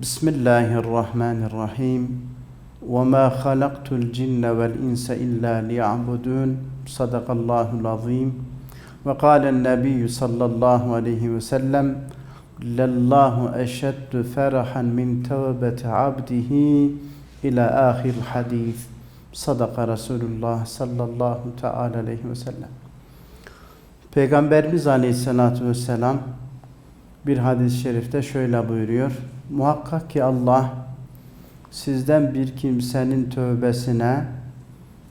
بسم الله الرحمن الرحيم وما خلقت الجن والإنس إلا ليعبدون صدق الله العظيم وقال النبي صلى الله عليه وسلم لله أشد فرحا من توبة عبده إلى آخر الحديث صدق رسول الله صلى الله تعالى عليه وسلم Peygamberimiz Aleyhisselatü Vesselam bir hadis-i şerifte şöyle buyuruyor. Muhakkak ki Allah sizden bir kimsenin tövbesine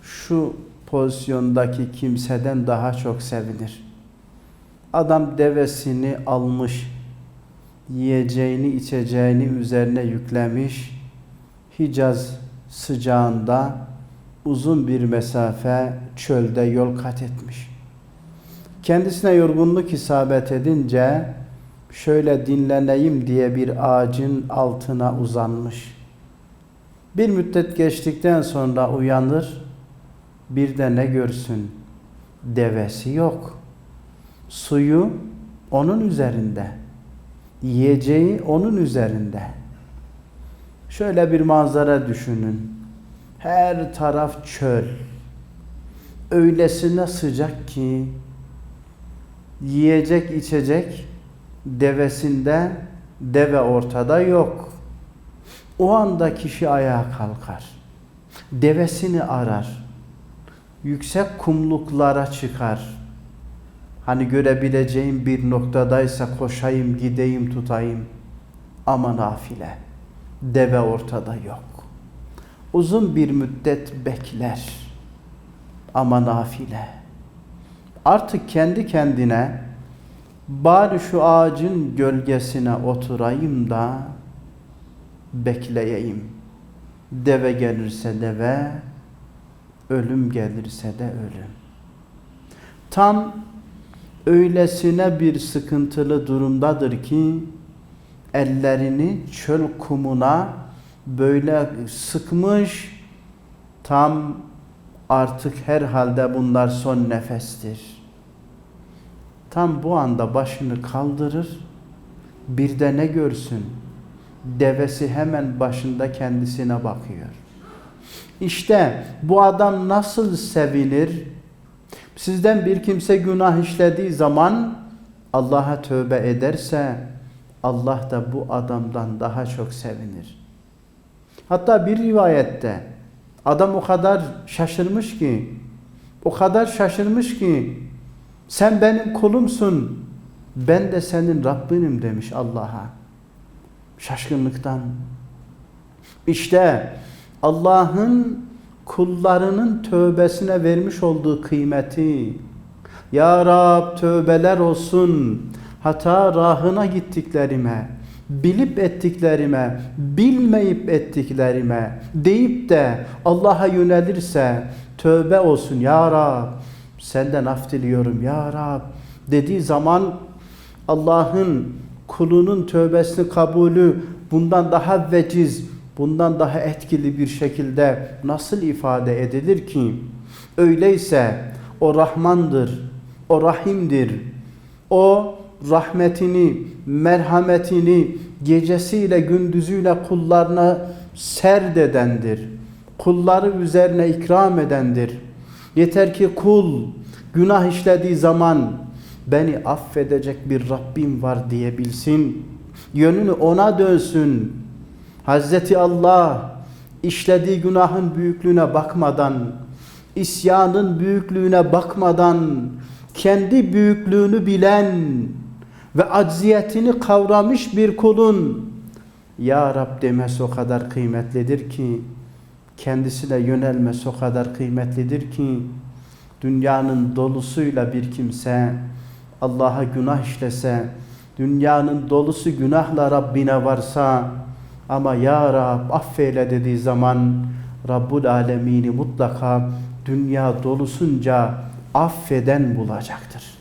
şu pozisyondaki kimseden daha çok sevinir. Adam devesini almış, yiyeceğini içeceğini üzerine yüklemiş, Hicaz sıcağında uzun bir mesafe çölde yol kat etmiş. Kendisine yorgunluk isabet edince şöyle dinleneyim diye bir ağacın altına uzanmış. Bir müddet geçtikten sonra uyanır, bir de ne görsün? Devesi yok. Suyu onun üzerinde. Yiyeceği onun üzerinde. Şöyle bir manzara düşünün. Her taraf çöl. Öylesine sıcak ki yiyecek içecek devesinde deve ortada yok. O anda kişi ayağa kalkar. Devesini arar. Yüksek kumluklara çıkar. Hani görebileceğim bir noktadaysa koşayım, gideyim, tutayım. Ama nafile. Deve ortada yok. Uzun bir müddet bekler. Ama nafile. Artık kendi kendine bari şu ağacın gölgesine oturayım da bekleyeyim. Deve gelirse deve, ölüm gelirse de ölüm. Tam öylesine bir sıkıntılı durumdadır ki ellerini çöl kumuna böyle sıkmış tam artık herhalde bunlar son nefestir. Tam bu anda başını kaldırır, bir de ne görsün? Devesi hemen başında kendisine bakıyor. İşte bu adam nasıl sevinir? Sizden bir kimse günah işlediği zaman Allah'a tövbe ederse Allah da bu adamdan daha çok sevinir. Hatta bir rivayette adam o kadar şaşırmış ki o kadar şaşırmış ki sen benim kulumsun. Ben de senin Rabbinim demiş Allah'a. Şaşkınlıktan. İşte Allah'ın kullarının tövbesine vermiş olduğu kıymeti. Ya Rab tövbeler olsun. Hata rahına gittiklerime, bilip ettiklerime, bilmeyip ettiklerime deyip de Allah'a yönelirse tövbe olsun ya Rab senden af diliyorum ya Rab dediği zaman Allah'ın kulunun tövbesini kabulü bundan daha veciz, bundan daha etkili bir şekilde nasıl ifade edilir ki? Öyleyse o Rahmandır, o Rahim'dir. O rahmetini, merhametini gecesiyle gündüzüyle kullarına serdedendir. Kulları üzerine ikram edendir. Yeter ki kul günah işlediği zaman beni affedecek bir Rabbim var diyebilsin. Yönünü ona dönsün. Hazreti Allah işlediği günahın büyüklüğüne bakmadan, isyanın büyüklüğüne bakmadan, kendi büyüklüğünü bilen ve acziyetini kavramış bir kulun Ya Rab demesi o kadar kıymetlidir ki kendisine yönelmesi o kadar kıymetlidir ki dünyanın dolusuyla bir kimse Allah'a günah işlese dünyanın dolusu günahla Rabbine varsa ama Ya Rab affeyle dediği zaman Rabbul Alemini mutlaka dünya dolusunca affeden bulacaktır.